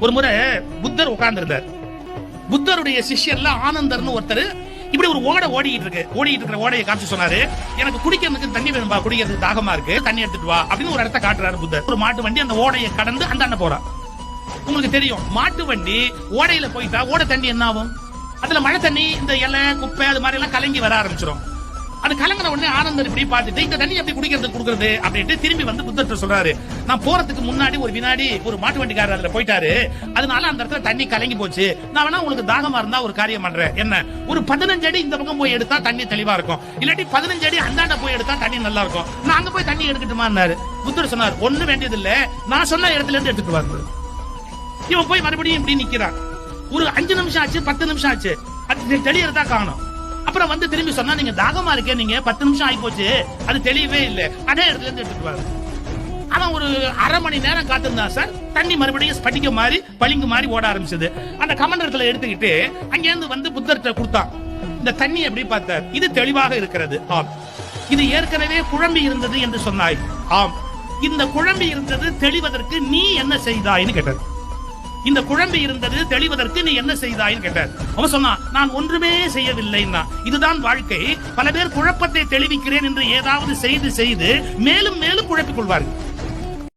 ஒரு முறை புத்தர் உட்கார்ந்திருந்தார். புத்தருடைய சிஷ்யர்ல ஆனந்தர்னு ஒருத்தர் இப்படி ஒரு ஓடை ஓடிக்கிட்டு இருக்கு. ஓடிக்கிட்டு இருக்கிற ஓடையை காமிச்சு சொன்னாரு எனக்கு குடிக்கிறதுக்கு தண்ணி வேணும்பா குடிக்கிறதுக்கு தாகமா இருக்கு. தண்ணி எடுத்துட்டு வா அப்படின்னு ஒரு இடத்த காட்டுறாரு புத்தர். ஒரு மாட்டு வண்டி அந்த ஓடையை கடந்து அந்த அண்ணன் போறான். உங்களுக்கு தெரியும் மாட்டு வண்டி ஓடையில போயிட்டா ஓடை தண்ணி என்ன ஆகும்? அதுல மழை தண்ணி இந்த இலை குப்பை அது மாதிரி எல்லாம் கலங்கி வர ஆரம்பிச்சிடும் அது கலங்கின உடனே ஆனந்தர் இப்படி பார்த்துட்டு இந்த தண்ணி எப்படி குடிக்கிறது கொடுக்கறது? அப்படின்ட்டு திரும்பி வந்து புத்தர் சொல்றாரு. நான் போறதுக்கு முன்னாடி ஒரு வினாடி ஒரு மாட்டு வண்டிக்காரர் அதுல போயிட்டாரு. அதனால அந்த இடத்துல தண்ணி கலங்கி போச்சு. நான் வேணா உங்களுக்கு தாகமா இருந்தா ஒரு காரியம் பண்றேன். என்ன? ஒரு பதினஞ்சு அடி இந்த பக்கம் போய் எடுத்தா தண்ணி தெளிவா இருக்கும். இல்லாட்டி பதினஞ்சு அடி அந்தாண்ட போய் எடுத்தா தண்ணி நல்லா இருக்கும். நான் அங்க போய் தண்ணி எடுக்கட்டுமான்னாரு புத்தர் சொன்னார் ஒண்ணு வேண்டியது இல்ல நான் சொன்ன இடத்துல இருந்து எடுத்துட்டு வாங்க. இவன் போய் மறுபடியும் இப்படி நிக்கிறான். ஒரு அஞ்சு நிமிஷம் ஆச்சு பத்து நிமிஷம் ஆச்சு. அது தெளியறதா காணும் அப்புறம் வந்து திரும்பி சொன்னா நீங்க தாகமா இருக்கே நீங்க பத்து நிமிஷம் ஆகி போச்சு அது தெளியவே இல்லை. அதே இடத்துல இருந்து எடுத்துட்டு ஆனா அவன் ஒரு அரை மணி நேரம் காத்திருந்தான் சார் தண்ணி மறுபடியும் ஸ்பட்டிக்க மாதிரி பளிங்கு மாதிரி ஓட ஆரம்பிச்சது. அந்த கமண்டரத்துல எடுத்துக்கிட்டு அங்கிருந்து வந்து புத்தர்கிட்ட கொடுத்தான். இந்த தண்ணி எப்படி பார்த்தார்? இது தெளிவாக இருக்கிறது. ஆம். இது ஏற்கனவே குழம்பி இருந்தது என்று சொன்னாய். ஆம். இந்த குழம்பி இருந்தது தெளிவதற்கு நீ என்ன செய்தாய்னு கேட்டார். இந்த குழம்பு இருந்தது தெளிவதற்கு நீ என்ன செய்தாய்னு கேட்டார். அவன் சொன்னான் நான் ஒன்றுமே செய்யவில்லைன்னா இதுதான் வாழ்க்கை. பல பேர் குழப்பத்தை தெளிவிக்கிறேன் என்று ஏதாவது செய்து செய்து மேலும் மேலும் குழப்பிக் கொள்வார்கள்.